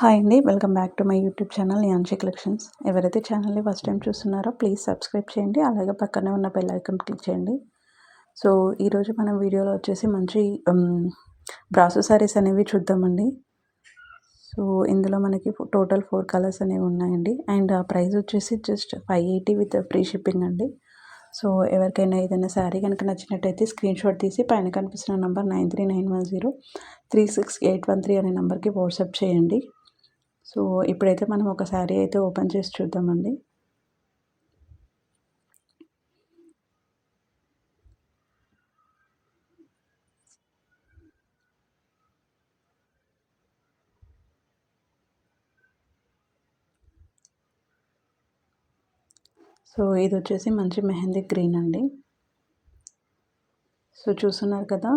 Hi అండి welcome back to my YouTube channel యాన్షి collections. ఎవరైతే ఛానల్ని ఫస్ట్ టైం చూస్తున్నారో ప్లీజ్ సబ్స్క్రైబ్ చేయండి అలాగే పక్కనే ఉన్న బెల్ ఐకన్ క్లిక్ చేయండి. సో ఈరోజు మనం వీడియోలో వచ్చేసి మంచి బ్రాసో సారీస్ అనేవి చూద్దామండి. సో ఇందులో మనకి టోటల్ ఫోర్ కలర్స్ అనేవి ఉన్నాయండి. అండ్ ఆ ప్రైస్ వచ్చేసి just five eighty with free shipping అండి. సో ఎవరికైనా ఏదైనా శారీ కనుక నచ్చినట్టయితే స్క్రీన్ షాట్ తీసి పైన కనిపిస్తున్న number nine three nine one zero three six eight one three అనే నెంబర్కి వాట్సాప్ చేయండి. సో ఇప్పుడైతే మనం ఒక శారీ అయితే ఓపెన్ చేసి చూద్దామండి. సో ఇది వచ్చేసి మంచి మెహందీ గ్రీన్ అండి. సో చూస్తున్నారు కదా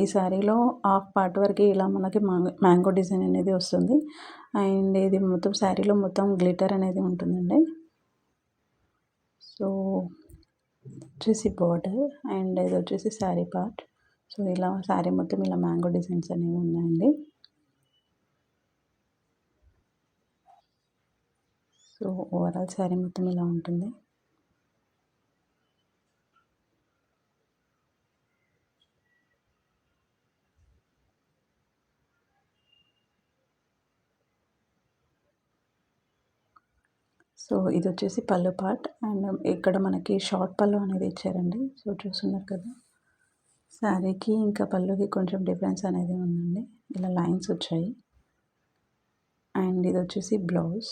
ఈ శారీలో హాఫ్ పార్ట్ వరకు ఇలా మనకి మ్యాంగో డిజైన్ అనేది వస్తుంది. అండ్ ఇది మొత్తం శారీలో మొత్తం గ్లిటర్ అనేది ఉంటుందండి. సో వచ్చేసి బార్డర్ అండ్ ఇది వచ్చేసి శారీ పార్ట్. సో ఇలా శారీ మొత్తం ఇలా మ్యాంగో డిజైన్స్ అనేవి ఉన్నాయండి. సో ఓవరాల్ శారీ మొత్తం ఇలా ఉంటుంది. సో ఇది వచ్చేసి పళ్ళు పార్ట్ అండ్ ఇక్కడ మనకి షార్ట్ పళ్ళు అనేది ఇచ్చారండి. సో చూస్తున్నారు కదా. శారీకి ఇంకా పళ్ళుకి కొంచెం డిఫరెన్స్ అనేది ఉందండి. ఇలా లైన్స్ వచ్చాయి. అండ్ ఇది వచ్చేసి బ్లౌజ్.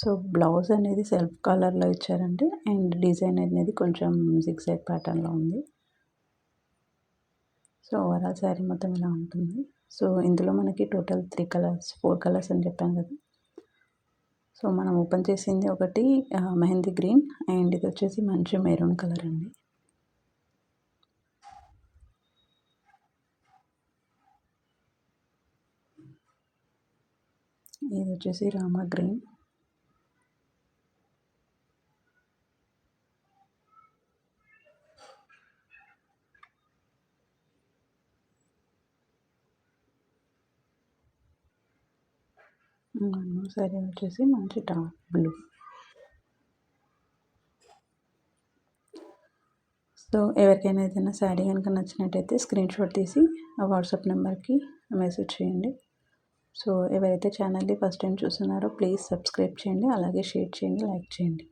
సో బ్లౌజ్ అనేది సెల్ఫ్ కలర్లో ఇచ్చారండి. అండ్ డిజైన్ అనేది కొంచెం సిక్స్ ఎయిట్ ప్యాటర్న్లో ఉంది. సో ఓవరాల్ శారీ మొత్తం ఇలా ఉంటుంది. సో ఇందులో మనకి total three colours four colours అని చెప్పాను కదా. సో మనం ఓపెన్ చేసింది ఒకటి మెహందీ గ్రీన్ అండ్ ఇది వచ్చేసి మంచి మెరూన్ కలర్ అండి. ఇది వచ్చేసి రామా గ్రీన్. సరే వచ్చేసి మంచి డార్క్ బ్లూ. సో ఎవరికైనా ఏదైనా శారీ కనుక నచ్చినట్టయితే స్క్రీన్ షాట్ తీసి ఆ వాట్సాప్ నెంబర్కి మెసేజ్ చేయండి. సో ఎవరైతే ఛానల్ని ఫస్ట్ టైం చూస్తున్నారో ప్లీజ్ సబ్స్క్రైబ్ చేయండి అలాగే షేర్ చేయండి లైక్ చేయండి.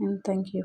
And thank you.